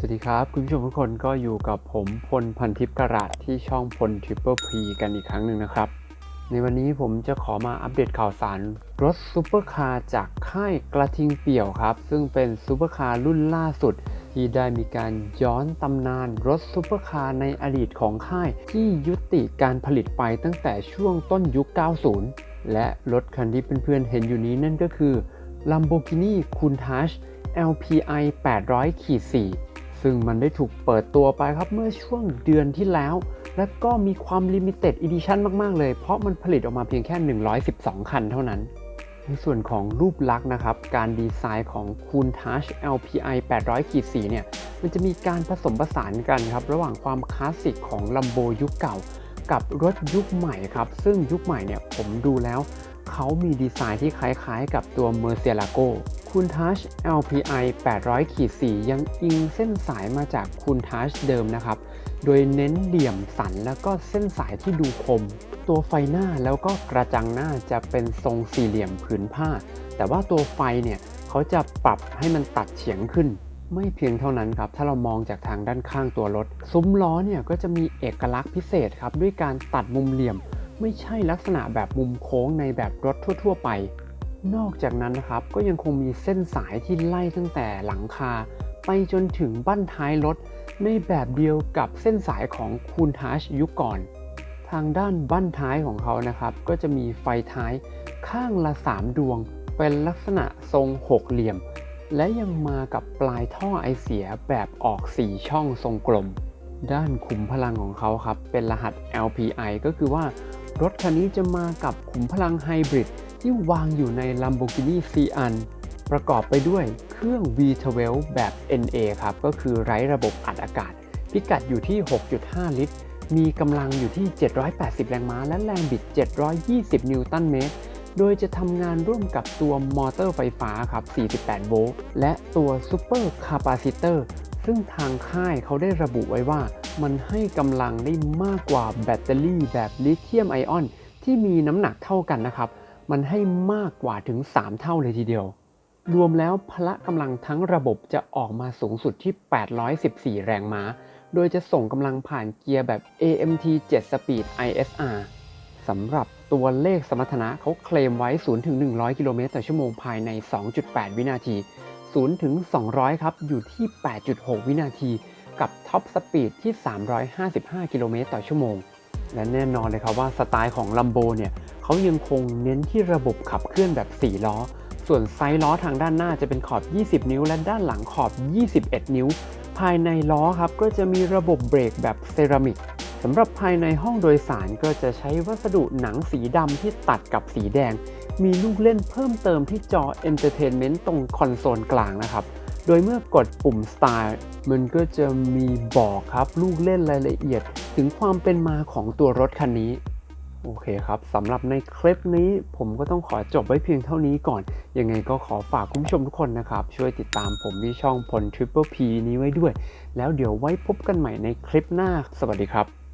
สวัสดีครับ คุณผู้ชมทุกคนก็อยู่กับผมพลพันทิพย์กระดที่ช่องพลทริปเปอร์พีกันอีกครั้งหนึ่งนะครับ ในวันนี้ผมจะขอมาอัปเดตข่าวสาร รถซูเปอร์คาร์จากค่ายกระทิงเปี่ยวครับ ซึ่งเป็นซูเปอร์คาร์รุ่นล่าสุด ที่ได้มีการย้อนตำนานรถซูเปอร์คาร์ในอดีตของค่าย ที่ยุติการผลิตไปตั้งแต่ช่วงต้นยุค 90 และรถคันที่เพื่อนๆเห็นอยู่นี้นั่นก็คือ Lamborghini Countach LPI 800 4 ซึ่งมันได้ถูกเปิดตัวไปครับเมื่อช่วงเดือนที่แล้ว และก็มีความลิมิเต็ดอีดิชันมาก ๆ เลย เพราะมันผลิตออกมาเพียงแค่ 112 คันเท่านั้น ในส่วนของรูปลักษณ์นะครับ การดีไซน์ของ Countach LPI 800 4เนี่ย มันจะมีการผสมผสานกันครับ ระหว่างความคลาสสิกของ Lambo ยุคเก่า กับรถยุคใหม่ครับ ซึ่งยุคใหม่เนี่ยผมดูแล้ว เขามีดีไซน์ที่คล้ายๆ กับตัว m e r c i a l a g o คุณทัช LPI 800ขีด4ยังอิงเส้นสายมาจากคุณทัชเดิมนะครับ โดยเน้นเหลี่ยมสันแล้วก็เส้นสายที่ดูคม ตัวไฟหน้าแล้วก็กระจังหน้าจะเป็นทรงสี่เหลี่ยมผืนผ้า แต่ว่าตัวไฟเนี่ยเขาจะปรับให้มันตัดเฉียงขึ้น ไม่เพียงเท่านั้นครับ ถ้าเรามองจากทางด้านข้างตัวรถ ซุ้มล้อเนี่ยก็จะมีเอกลักษณ์พิเศษครับด้วยการตัดมุมเหลี่ยม ไม่ใช่ลักษณะแบบมุมโค้งในแบบรถทั่ว ๆ ไป นอกจากนั้นนะครับก็ยังคงมีเส้นสายที่ไล่ตั้งแต่หลังคา ไปจนถึงบั้นท้ายรถ ในแบบเดียวกับเส้นสายของคูนทัชยุคก่อน ทางด้านบั้นท้ายของเขานะครับ ก็จะมีไฟท้ายข้างละ 3 ดวง เป็นลักษณะทรงหกเหลี่ยม และยังมากับปลายท่อไอเสียแบบออก 4 ช่องทรงกลม ด้านขุมพลังของเขาครับเป็นรหัส LPI ก็คือว่ารถคันนี้จะมากับขุมพลังไฮบริด ที่วางอยู่ใน Lamborghini Sian ประกอบไปด้วยเครื่อง V12 แบบ NA ครับ ก็คือไร้ระบบอัดอากาศ พิกัดอยู่ที่ 6.5 ลิตร มีกำลังอยู่ที่ 780 แรงม้า และแรงบิด 720 นิวตันเมตร โดยจะทำงานร่วมกับตัวมอเตอร์ไฟฟ้าครับ 48 โวลต์ และตัวซูเปอร์คาปาซิเตอร์ ซึ่งทางค่ายเขาได้ระบุไว้ว่า มันให้กำลังได้มากกว่าแบตเตอรี่แบบลิเธียมไอออนที่มีน้ำหนักเท่ากันนะครับ มันให้มากกว่าถึง 3 เท่าเลยทีเดียว รวมแล้วพละกำลังทั้งระบบจะออกมาสูงสุดที่ 814 แรงม้า โดยจะส่งกำลังผ่านเกียร์แบบ AMT 7 Speed ISR สำหรับตัวเลขสมรรถนะเขาเคลมไว้ 0-100 กิโลเมตรต่อชั่วโมงภายใน 2.8 วินาที 0-200 ครับ อยู่ที่ 8.6 วินาที กับท็อปสปีดที่ 355 กิโลเมตรต่อชั่วโมง และแน่นอนเลยครับว่าสไตล์ของ Lambo เนี่ย เขายังคงเน้นที่ระบบขับเคลื่อนแบบ 4 ล้อ ส่วนไซส์ล้อทางด้านหน้าจะเป็นขอบ 20 นิ้ว และด้านหลังขอบ 21 นิ้ว ภายในล้อครับก็จะมีระบบเบรกแบบเซรามิกสำหรับภายในห้องโดยสารก็จะใช้วัสดุหนังสีดำที่ตัดกับสีแดง มีลูกเล่นเพิ่มเติมที่จอ Entertainment ตรงคอนโซลกลางนะครับ โดยเมื่อกดปุ่ม Style มันก็จะมีบอกครับ ลูกเล่นรายละเอียด ถึงความเป็นมาของตัวรถคันนี้ โอเคครับสำหรับในคลิปนี้ผมก็ต้องขอจบไว้เพียงเท่านี้ก่อน ยังไงก็ขอฝากคุณผู้ชมทุกคนนะครับ ช่วยติดตามผมที่ช่องพล Triple P นี้ไว้ด้วย แล้วเดี๋ยวไว้พบกันใหม่ในคลิปหน้า สวัสดีครับ